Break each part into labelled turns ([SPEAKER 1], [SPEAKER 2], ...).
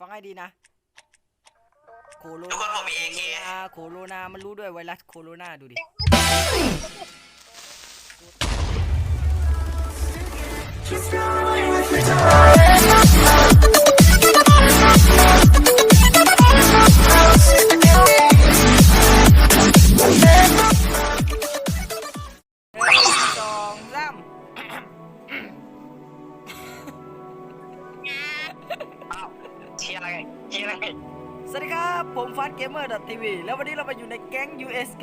[SPEAKER 1] ฟังให้ดีนะโคโร
[SPEAKER 2] ทุกคนผมมี AK
[SPEAKER 1] นาโคโรนา มันรู้ด้วยไวรัสโคโรนาดูดิห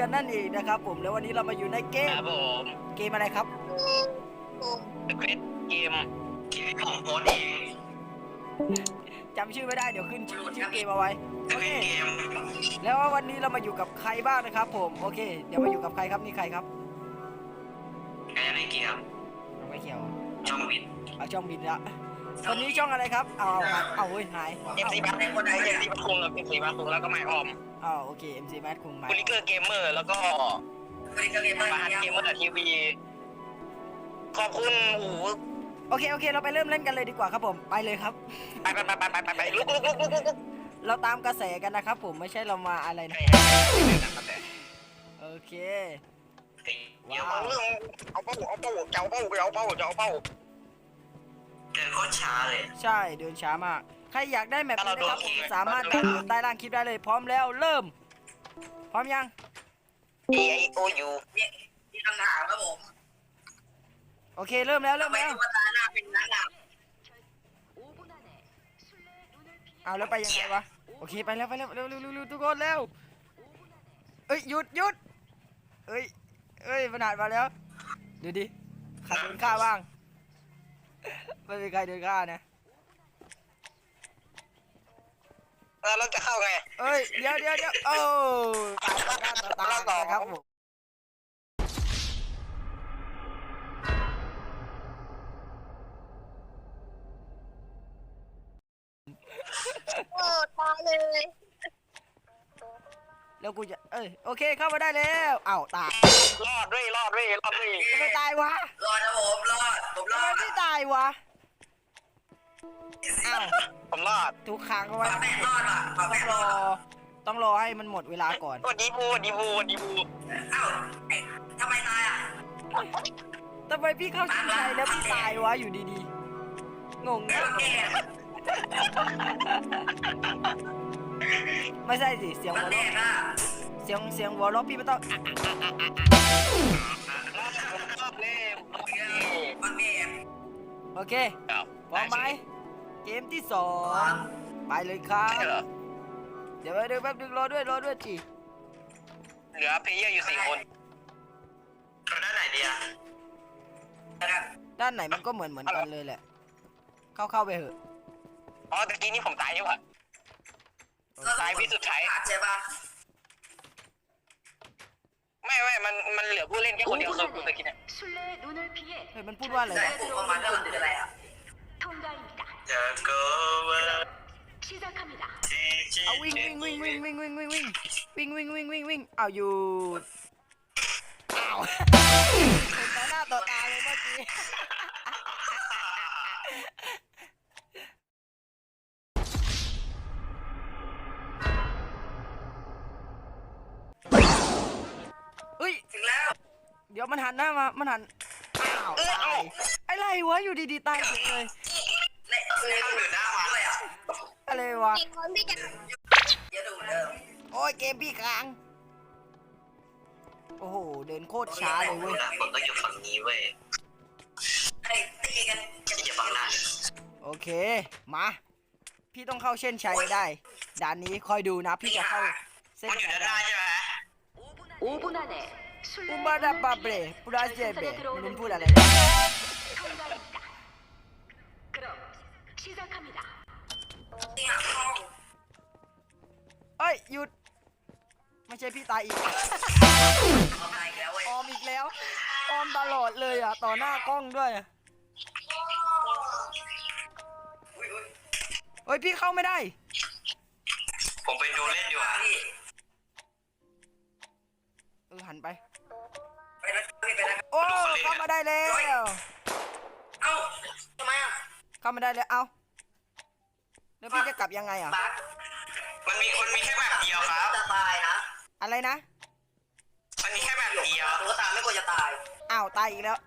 [SPEAKER 1] กันนั่นเองนะครับผมแล้ววันนี้เรามาอยู่ในเก
[SPEAKER 2] ค
[SPEAKER 1] ม
[SPEAKER 2] รับผม
[SPEAKER 1] เกมอะไรครับ
[SPEAKER 2] สคริปเกมที่ผมโพสเอง
[SPEAKER 1] จำชื่อไม่ได้เดี๋ยวขึ้นชื่อชื่อเกมเอาไว้
[SPEAKER 2] ส
[SPEAKER 1] โอ
[SPEAKER 2] ค
[SPEAKER 1] เค
[SPEAKER 2] ริปเกม
[SPEAKER 1] แล้ววันนี้เรามาอยู่กับใครบ้างนะครับผมโอเค เดี๋ยวมาอยู่กับใครครับนี่ใครครับ
[SPEAKER 2] แกในเกม
[SPEAKER 1] เอาไม่เขียว
[SPEAKER 2] ช่องวิด
[SPEAKER 1] เอาช่องบินละวันนี้ช่องอะไรครับเอาเอาหายเอาเฮ้ยหาย
[SPEAKER 2] เอ็มซีบัคคนไหนเอ็มซีบัคคุงกับเอ็มซีบัคคุงแล้วก็ไมออม
[SPEAKER 1] เอาโอเค MC m a t คุงมา
[SPEAKER 2] บุลิเกอร์เกมเมอร์แล้วก็บุลิเกอร์เกมเมอร์บาร์เกมเมอร์ทีวีขอบคุณโอ้โห
[SPEAKER 1] โอเคโอเค เราไปเริ่มเล่นกันเลยดีกว่าครับผมไปเลยครับ
[SPEAKER 2] ไปไปไปไปไปไปลุกลุกลุกลุกลุกลุก
[SPEAKER 1] เราตามกระแสกันนะครับผมไม่ใช่เรามาอะไรนะโอเค
[SPEAKER 2] เดี๋ยวเอาเรื่องเอาเป้าเอาเป้าเจ้าเป้าเจ้าเป้าเจ้าเป้า เดินโคตรช้าเลย
[SPEAKER 1] ใช่เดินช้ามาก ใครอยากได้แมป
[SPEAKER 2] ถ้า
[SPEAKER 1] นี้
[SPEAKER 2] เรา
[SPEAKER 1] นะครับ
[SPEAKER 2] โดน
[SPEAKER 1] ผม
[SPEAKER 2] ยิง
[SPEAKER 1] สามารถ
[SPEAKER 2] เรา
[SPEAKER 1] ดา
[SPEAKER 2] โด
[SPEAKER 1] วนโหลดใต้ล่างคลิปได้เลยพร้อมแล้วเริ่ม พร้อมยัง
[SPEAKER 2] A I O U
[SPEAKER 3] มีคำถามครับผม
[SPEAKER 1] โอเคเริ่มแล้วเริ่ม
[SPEAKER 3] ทำไม
[SPEAKER 1] แล้ว
[SPEAKER 3] ตุ๊กตาหน้าเป็นหน้าด
[SPEAKER 1] เอาแล้วไปยังไงวะโอเคไปแล้วไปแล้วเร็วเร็วเร็วเร็วทุกคนเร็วเอ้ยหยุดหยุดเอ้ยเอ้ยมันหาดมาแล้วดูดิใครโดนฆ่าบ้าง ไม่มีใครโดนฆ่านะ
[SPEAKER 2] แล้วเราจะเข้าไง
[SPEAKER 1] เอ้ย เดี๋ยวเดี๋ยวเดี๋ยวโอ้ตายต่อหน้าต่อตาเลยนะครับผมำ
[SPEAKER 3] โอ้ตายเลย
[SPEAKER 1] แล้วกูจะเอ้ยโอเคเข้ามาได้แล้วเอ้าตาย
[SPEAKER 2] รอดด้วยรอดด้วยรอดด้วย
[SPEAKER 1] ทำไมตายวะ
[SPEAKER 3] รอดนะผมรอดผมร
[SPEAKER 1] ทำ
[SPEAKER 3] อ
[SPEAKER 1] ไม
[SPEAKER 3] ด
[SPEAKER 1] ไม่ตายวะอ้าว
[SPEAKER 2] ผมรอด
[SPEAKER 1] ทุกครั้งก็ว่า
[SPEAKER 3] ฝาแม่รอดว่ะฝา
[SPEAKER 1] ต้
[SPEAKER 3] แม่
[SPEAKER 1] อง
[SPEAKER 3] ร
[SPEAKER 1] ร
[SPEAKER 3] อ
[SPEAKER 1] อ
[SPEAKER 3] ด
[SPEAKER 1] ต้องรอให้มันหมดเวลาก่อน
[SPEAKER 2] วันดีบูวันดีบูวันดีบู
[SPEAKER 3] เอ้าไอ้ทำไมตายอะ
[SPEAKER 1] ทำไมพี่เข้าชิงชัยแล้วพี่ตายวะอยู่ดีๆ งง
[SPEAKER 3] เอ้
[SPEAKER 1] มาก
[SPEAKER 3] แก
[SPEAKER 1] ไม่ใช่สิเสียง
[SPEAKER 3] มั
[SPEAKER 1] หั
[SPEAKER 3] น
[SPEAKER 1] ว
[SPEAKER 3] แด
[SPEAKER 1] เราะ
[SPEAKER 3] กอะ
[SPEAKER 1] เสียงเสียงหัวเราะพี่ไม่ต้องอะ
[SPEAKER 2] รอบเล่ม
[SPEAKER 3] มันแดก
[SPEAKER 1] โอเคพร้อมไหมเกมที่สองไปเลยครับ
[SPEAKER 2] ใช่เหรอ
[SPEAKER 1] เดี๋ยวไปดูแป๊บนึงรอด้วยรอด้วยจี
[SPEAKER 2] เหลือเพลเยอร์อยู่สี่คนด้านไหนดีอะ
[SPEAKER 3] นะครับ
[SPEAKER 1] ด้านไหนมันก็เหมือนเหมือนกันเลยแหละ เข้าเข้าไปเถอะ
[SPEAKER 2] อ๋อตะกี้นี่ผมตายใช่ปะตายวิสุดท้าย
[SPEAKER 3] ขาดใช่ปะ
[SPEAKER 2] ไม่ไม่มันมันเหลือผู้เล่นแค่คนเดียวคือคุณตะกี้เนี่ย
[SPEAKER 4] 술래의 눈을 피해
[SPEAKER 1] เฮ้ยมันพูดว่าอะไร
[SPEAKER 3] แต่
[SPEAKER 1] นะ
[SPEAKER 3] ผมประมาณนั้นคืออะไรอ่ะ
[SPEAKER 4] 통과입니다.
[SPEAKER 2] จะโกว่า
[SPEAKER 4] 시작합니다.
[SPEAKER 1] เอาวิ่งวิ่งวิ่งวิ่งวิ่งวิ่งวิ่งวิ่งวิ่งวิ่งวิ่งวิ่งวิ่งเอาอยู่อ้าวเห็นต่อหน้าต่อตาเลยเมื่อกี้ ดี๋ยวมันหันหน้ามา มันหัน อ้าวตายอะไรวะ อยู่ดีๆตายเฉยเลย
[SPEAKER 3] เละเละเดือดหน้ามาด้วยอ่ะ
[SPEAKER 1] อะไรวะ
[SPEAKER 3] เยอะดูเดิม
[SPEAKER 1] โอ้ยเกมพี่ค้าง โอ้โห เดินโคตรช้าเลยเว้ย
[SPEAKER 2] ผมต้องอยู่ฝั่งนี้เว้ย
[SPEAKER 3] ไอ้ตีกันจะ
[SPEAKER 2] อย่าบังหน้า
[SPEAKER 1] โอเค มา พี่ต้องเข้าเส้นชัยให้ได้ ด่านนี้คอยดูนะ พี่จะเข้าเส้น
[SPEAKER 2] มันอยู่
[SPEAKER 1] ชัย
[SPEAKER 2] ด้านห
[SPEAKER 1] ได้
[SPEAKER 2] น้าใช่ไหม
[SPEAKER 4] 5분 안에
[SPEAKER 1] Umana
[SPEAKER 4] 바브레
[SPEAKER 1] 브라제베
[SPEAKER 4] 눈부
[SPEAKER 1] 라 네. เอ้
[SPEAKER 3] ยห
[SPEAKER 1] ยุด ไม่ใช่พี่ตายอีก
[SPEAKER 3] ออ
[SPEAKER 1] มอีกแล้ว ออมตลอดเลยอะ ต่อหน้ากล้องด้วยอะเฮ้ยพี่เข้าไม่ได้
[SPEAKER 2] ผมไปดูเล่นอยู่อะ
[SPEAKER 1] เออหันไป
[SPEAKER 3] ไปนะไปนะ
[SPEAKER 1] โอ้เข้ามาได้แล้ว
[SPEAKER 3] เอ้าทำไมอะ
[SPEAKER 1] เข้ามาได้แล้วเอาแล้วพี่จะกลับยังไงอะ
[SPEAKER 3] บัก
[SPEAKER 2] มันมีมันมีแค่แบบเดียวครับ
[SPEAKER 3] จะตายนะ
[SPEAKER 1] อะไรนะ
[SPEAKER 2] มันมีแค่แบบเดียว
[SPEAKER 3] ตุ๊กตาไม่ควรจะตาย
[SPEAKER 1] อ้าวตายอีกแล้ว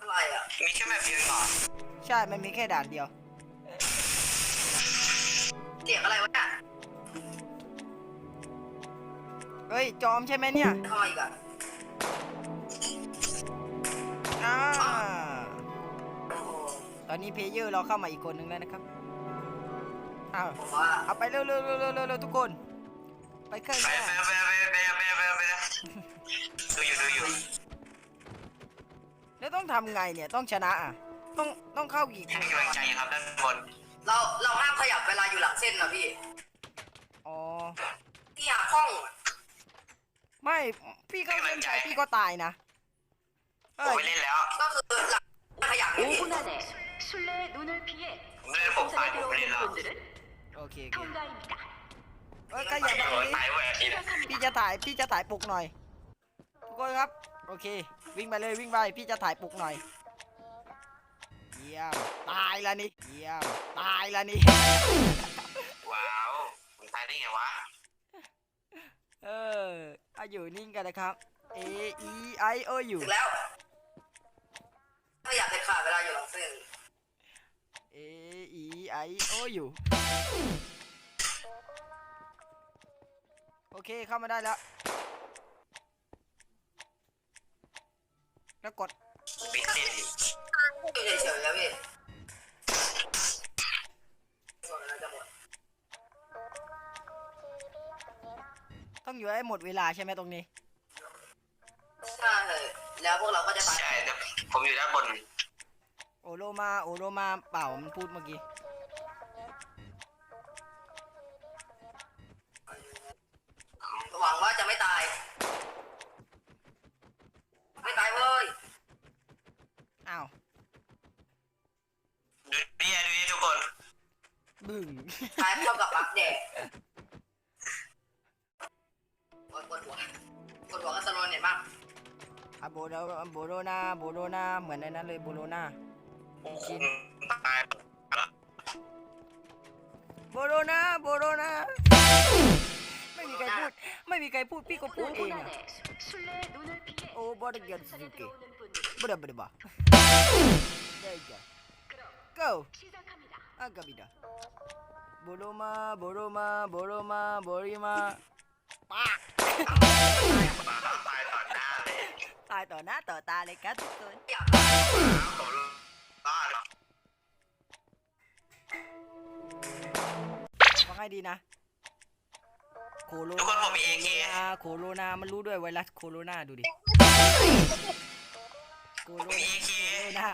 [SPEAKER 3] อะไรอะ
[SPEAKER 2] มีแค่แบบเดียวเหรอ
[SPEAKER 1] ใช่มันมีแค่ด่านเดียว
[SPEAKER 3] เสียงอะไรวะเนี่ย
[SPEAKER 1] เฮ้ย จอมใช่ไหมเนี่ย
[SPEAKER 3] ข้าอีกอะ
[SPEAKER 1] อ่าตอนนี้เพลเยอร์เราเข้ามาอีกคนนึงแล้วนะครับอ้าว
[SPEAKER 3] ผมว่า
[SPEAKER 1] เอาไปเร็วเร็วเร็วเร็วเร็วเร็วทุกคน ไปเครื่อง
[SPEAKER 2] ไป
[SPEAKER 1] หน้า
[SPEAKER 2] ไปไปไปไปไปไปไปดูอยู่ดูอยู่
[SPEAKER 1] แล้วต้องทำไงเนี่ยต้องชนะอะ ต้องต้องเข้ากี่ค
[SPEAKER 2] ให้
[SPEAKER 1] น
[SPEAKER 2] กำลังใจครับด้านบน
[SPEAKER 3] เราเราห้ามขยับเวลาอยู่หลังเส้นนะพี่
[SPEAKER 1] อ๋อ
[SPEAKER 3] ที่หาห้องอะ
[SPEAKER 1] ไม่พี่เข้าเส้นชัยพี่ก็ตายนะเอ้
[SPEAKER 2] ผม
[SPEAKER 1] ย
[SPEAKER 2] ไปเล่นแล้ว
[SPEAKER 3] ก็คือหลังขยับนี่พี่
[SPEAKER 4] 5분 안에 술래의 눈을 피해
[SPEAKER 2] ผมเล่นผมตายผมไปเล่นแล้ว
[SPEAKER 4] 분들은
[SPEAKER 1] โอเคโอเค
[SPEAKER 4] 통과입니다.
[SPEAKER 1] เอ้ยขยับ
[SPEAKER 2] โอ้
[SPEAKER 1] มาย ตรง
[SPEAKER 2] ตาย
[SPEAKER 1] นี้
[SPEAKER 2] เว้ยทีนะ
[SPEAKER 1] พี่จะถ่ายพี่จะถ่ายปลุกหน่อย ทุกคนครับ โอเค วิ่งไปเลยวิ่งไปพี่จะถ่ายปลุกหน่อย เยี่ยมตายละนี่เยี่ยมตายละนี่
[SPEAKER 2] ว้าวผมตายได้ไงวะ
[SPEAKER 1] เออ เอาอยู่นิ่งกันนะครับ A E I O U
[SPEAKER 3] ถึงแล้วขยับเด็ดขาดเวลาอยู่หลังเส้น
[SPEAKER 1] A E I O U โอเคเข้ามาได้แล้ว แล้วกด
[SPEAKER 2] ปิดเล่น
[SPEAKER 3] อยู่เฉยๆแล้วพี่
[SPEAKER 1] ต้องอยู่ให้หมดเวลาใช่ไหมตรงนี้
[SPEAKER 3] ใช่แล้วพวกเราก็จะตาย
[SPEAKER 2] ใช่แต่ผมอยู่ด้านบน
[SPEAKER 1] โอโลมาโอโลมาเปล่ามันพูดเมื่อกี้
[SPEAKER 3] หวังว่าจะไม่ตาย ไม่ตายเว้ย
[SPEAKER 1] อ้าว
[SPEAKER 2] ดูดิดูดิทุกคน
[SPEAKER 1] บึ้ง
[SPEAKER 3] ตายเท่ากับปักแดก โบ
[SPEAKER 1] โดโบโดนาโบโดนาเหมือนในนั้นเลยโบโลนา
[SPEAKER 2] โอ้โหตาย
[SPEAKER 1] โบโดนาโบโดนาไม่มีใครพูด ไม่มีใครพูดพี่ก็พูดเองอะ
[SPEAKER 4] โอ้
[SPEAKER 1] บอ
[SPEAKER 4] ดเกียร์สุกี้
[SPEAKER 1] บดบดบ้าได้จ้ะ go อากาบิดาโบโลมาโบโลมาโบโลมาโบริมาปาก
[SPEAKER 2] ตายตายตอนหน้าเลย
[SPEAKER 1] ตายต่อหน้าต่อตาเลยครับทุกคน
[SPEAKER 3] อยาก
[SPEAKER 2] ผมรอดหรอ
[SPEAKER 1] ฟังให้ดีนะ โคโร
[SPEAKER 2] ทุกคนผมมี AK
[SPEAKER 1] นาโคโรนามันรู้ด้วยไวรัสโคโรนาดูดิ โคโร
[SPEAKER 2] มี AK
[SPEAKER 1] นา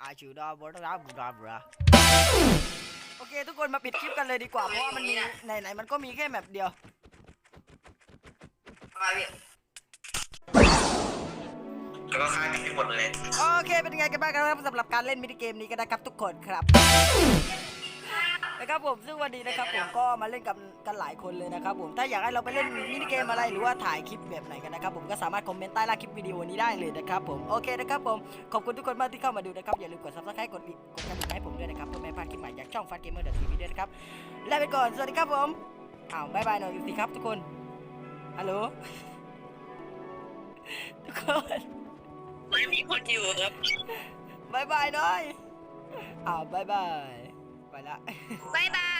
[SPEAKER 1] อาชูดาบราบราบราโอเค ทุกคนมาปิดคลิปกันเลยดีกว่า เพราะว่ามันมีไหนๆมันก็มีแค่แมปเดียว
[SPEAKER 3] ทำไมพี่
[SPEAKER 2] แล้วก็ฆ่ากันให้หมดเลย
[SPEAKER 1] โอเค เป็นยังไงกันบ้างครับสำหรับการเล่นมินิเกมนี้กันนะครับทุกคนครับ นะครับผมซึ่งวันนี้นะครับผมก็มาเล่นกับกันหลายคนเลยนะครับผมถ้าอยากให้เราไปเล่นมินิเกมอะไรหรือว่าถ่ายคลิปแบบไหนกันนะครับผมก็สามารถคอมเมนต์ใต้ล่างคลิปวิดีโอนี้ได้เลยนะครับผมโอเคนะครับผมขอบคุณทุกคนมากที่เข้ามาดูนะครับอย่าลืมกด subscribe กดกดกระดิ่งให้ผมด้วยนะครับเพื่อไม่พลาดคลิปใหม่จากช่องฟันเกมเมอร์ดทีวีด้วยนะครับลาไปก่อนสวัสดีครับผมอ้าวบายบายหน่อยสิครับทุกคน ฮัลโหลทุกคน
[SPEAKER 2] ไม่มีคนอยู่ครับ
[SPEAKER 1] บายบายหน่อยอ้าวบายบาย ไปละ
[SPEAKER 5] บายบาย